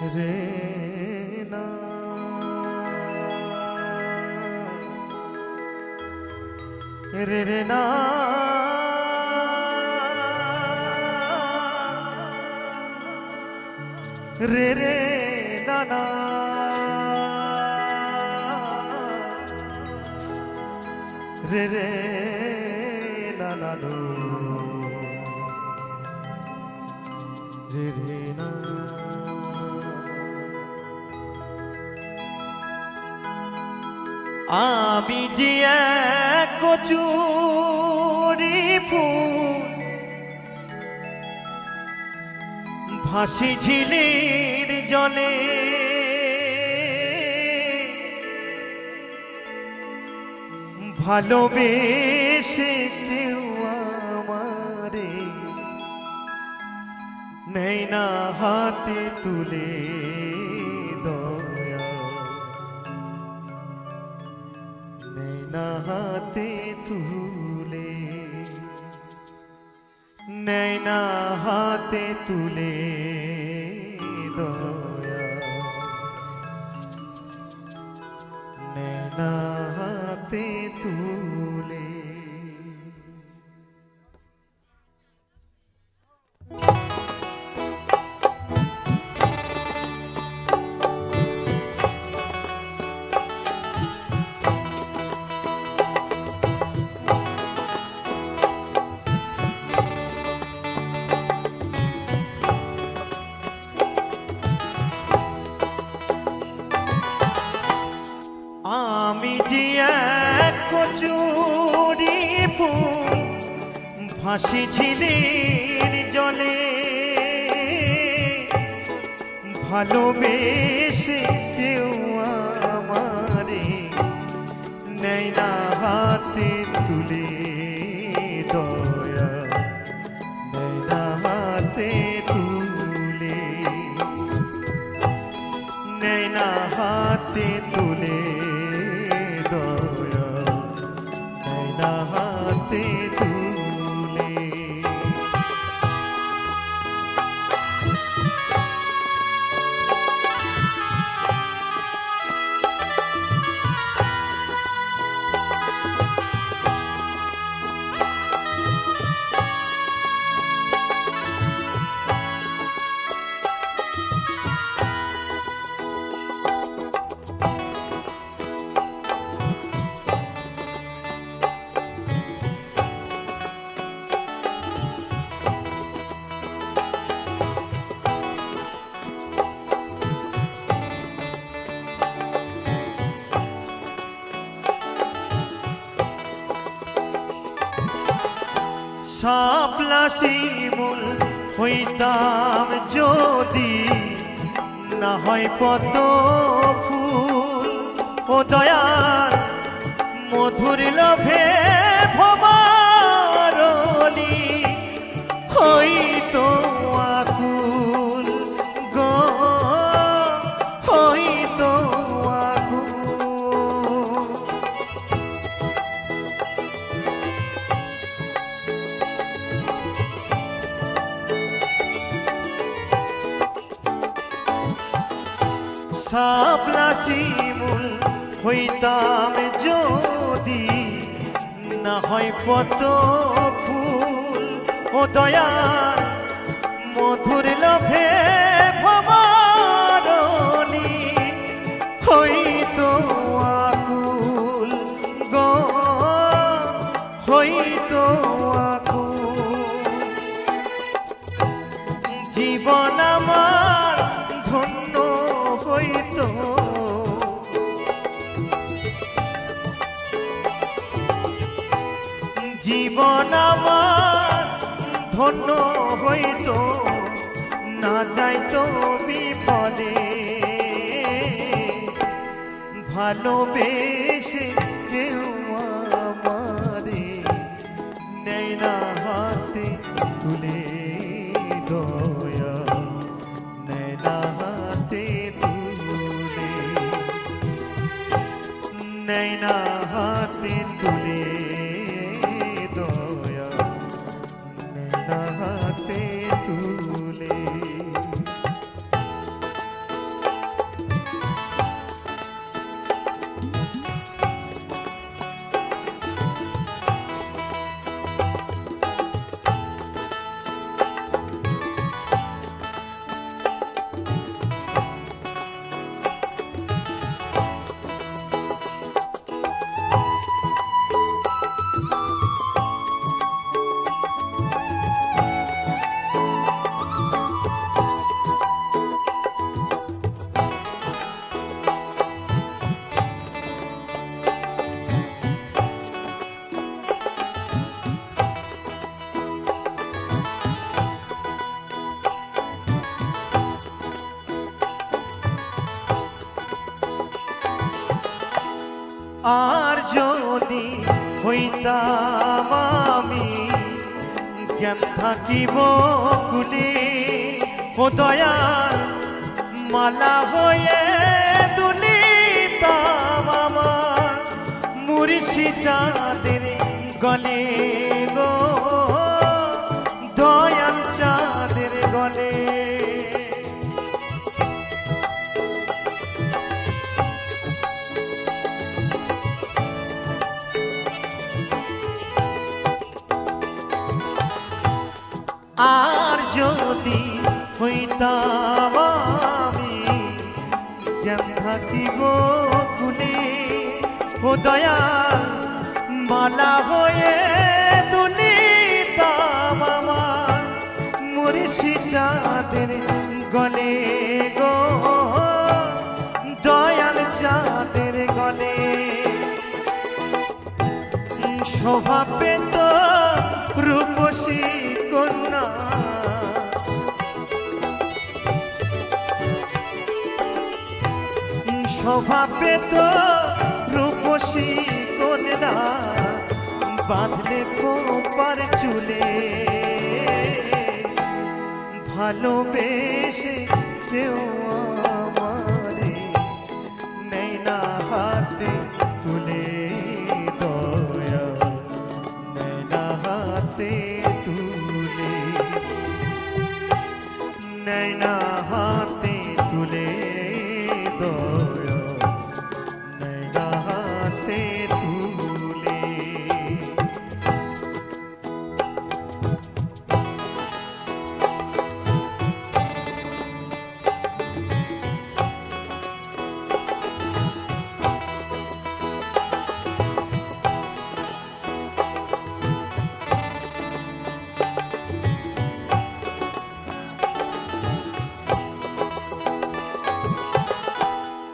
রে না। রে রে না। রে রে না না। রে রে না না নো। রে রে না। আমি যে কচুরি ফুল ভাসি ঝিলির জলে। ভালোবেসে আমারে নেই না হাতে তুলে। হাতে তুলে ভাসি ঝিলির জলে। ভালোবেসে কেউ আমারে নেই না হাতে তুলে। শাপলা হইতাম যদি না হয় পদ ফুল ও দয়াল মধুর লোভে ভবারলি হইতো আকুল। হইতাম যদি না হয় পত ফুল ও দয়া মধুর লোভে জীবন আমার ধন্য হইত, না যাইতো বিফলে। ভালোবেসে কেউ আমারে নেই না হাতে তুলে দয়া। নেই না তুলে। নেই হাতে তুলে। আর যদি হইতাম আমি, জ্ঞান থাকিব কুলি ও দয়াল, মালা হয়ে দুলিতাম আমার। মুরিশি চাঁদের গলে আর যদি হইতাম আমি জ্ঞান থাকিব কুলে ও দয়াল মালা হয়ে দুলিতাম আমার মরিষি চাঁদের গলে গো, দয়াল চাঁদের গলে। শোভা পেত রূপসী শোভা পেত রূপসী কন্যা বাঁধলে কোপার চুলে। ভালোবেসে কেউ আমারে নেই না হাতে, তুলে দয়া নেই না হাতে।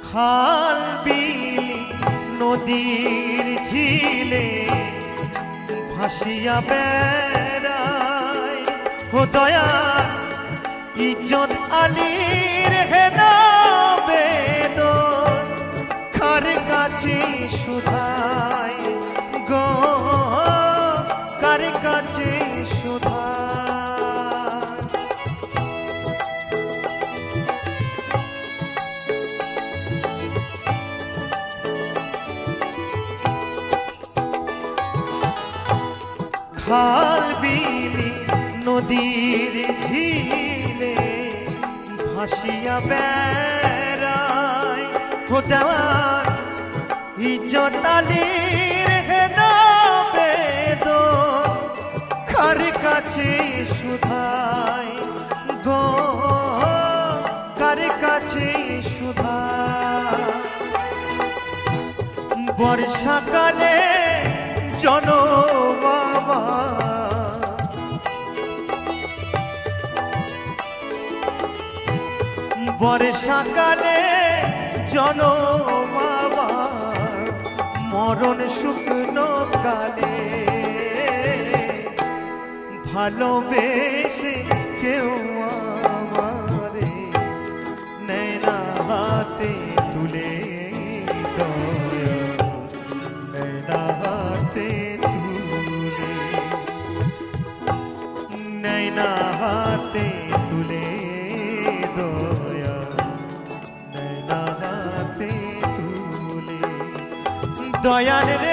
খাল বিলি নদীর ঝিলে ভাসিয়া বেড়ায়। ও দয়া ইজ্জত আলীর হেনা বেদন খার কাছে সুধাই নদীর ঝিলে ভাসিয়া বেড়ায়। ও দেওয়ার ইজ্জতালির হেন বেদ খার কাছে সুধাই গো? কার কাছে সুধাই বর্ষাকালে জন বর্ষাকালে জনমাবা মরণ শুকনো কালে। ভালোবেসে কেউ আমারে নয়না হাতে তুলে নয়না হাতে তুলে। নয়না হাতে দয়াল